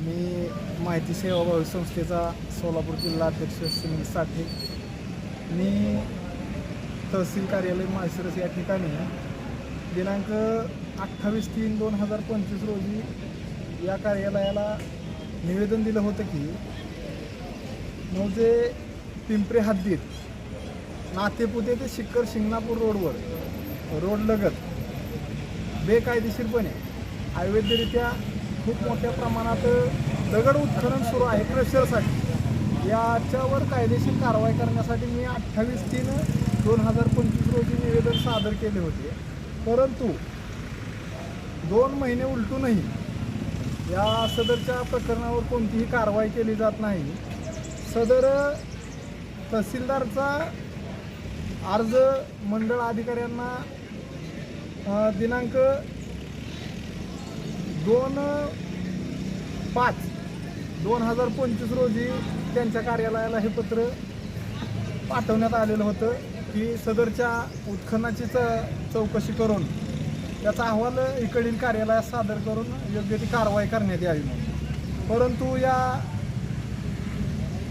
मी माहिती सेवाभावी संस्थेचा सोलापूर जिल्हा अध्यक्ष सुनील साठे. मी तहसील कार्यालय माळशिरस या ठिकाणी दिनांक अठ्ठावीस तीन दोन हजार पंचवीस रोजी या कार्यालयाला निवेदन दिलं होतं की मौजे पिंपरे हद्दीत नातेपुते ते शिक्कर शिंगणापूर रोडवर रोड लगत बेकायदेशीरपणे अवैधरित्या खूप मोठ्या प्रमाणात दगड उत्खनन सुरू आहे क्रेशरसाठी याच्यावर कायदेशीर कारवाई करण्यासाठी मी अठ्ठावीस तीन दोन हजार पंचवीस रोजी निवेदन सादर केले होते. परंतु दोन महिने उलटूनही या सदरच्या प्रकरणावर कोणतीही कारवाई केली जात नाही. सदर तहसीलदारचा अर्ज मंडळ अधिकाऱ्यांना दिनांक दोन पाच. दोन हजार पंचवीस रोजी त्यांच्या कार्यालयाला हे पत्र पाठवण्यात आलेलं होतं की सदरच्या उत्खननाची च चौकशी करून त्याचा अहवाल इकडील कार्यालयात सादर करून योग्य ती कारवाई करण्यात यावी म्हणून. परंतु या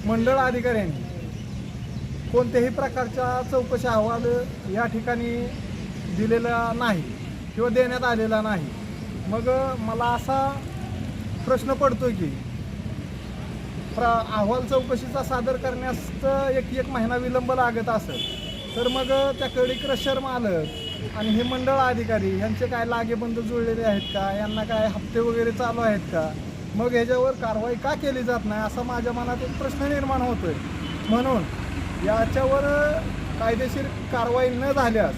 मंडळ अधिकाऱ्यांनी कोणत्याही प्रकारचा चौकशी अहवाल या ठिकाणी दिलेला नाही किंवा देण्यात आलेला नाही. मग मला असा प्रश्न पडतो की प्र अहवाल चौकशीचा सादर करण्यास तर एक एक महिना विलंब लागत असेल. तर मग त्या कडी क्रशर आलं आणि हे मंडळ अधिकारी यांचे काय लागेबंद जुळलेले आहेत का? यांना काय हप्ते वगैरे चालू आहेत का? मग ह्याच्यावर कारवाई का केली जात नाही? असा माझ्या मनात एक प्रश्न निर्माण होतोय. म्हणून याच्यावर कायदेशीर कारवाई न झाल्यास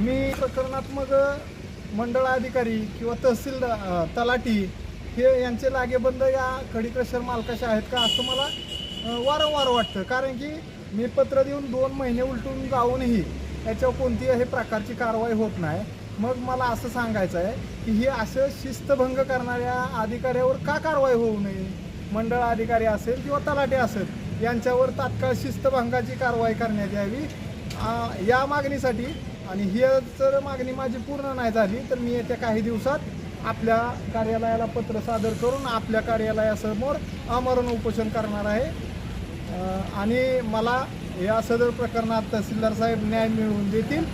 मी प्रकरणात मग मंडळ अधिकारी किंवा तहसील तलाठी हे यांचे लागेबंद या खडी क्रशर आहेत का असं मला वारंवार वाटतं. कारण की मी पत्र देऊन दोन महिने उलटून जाऊनही याच्यावर कोणतीही प्रकारची कारवाई होत नाही. मग मला असं सांगायचं आहे की हे असं शिस्तभंग करणाऱ्या अधिकाऱ्यावर का कारवाई होऊ नये? मंडळ अधिकारी असेल किंवा तलाटे असेल यांच्यावर तात्काळ शिस्तभंगाची कारवाई करण्यात यावी. या मागणीसाठी आणि ही जर मागणी माझी पूर्ण नाही झाली तर मी येत्या काही दिवसात आपल्या कार्यालयाला पत्र सादर करून आपल्या कार्यालयासमोर आमरण उपोषण करणार आहे. आणि मला या सदर प्रकरणात तहसीलदार साहेब न्याय मिळवून देतील.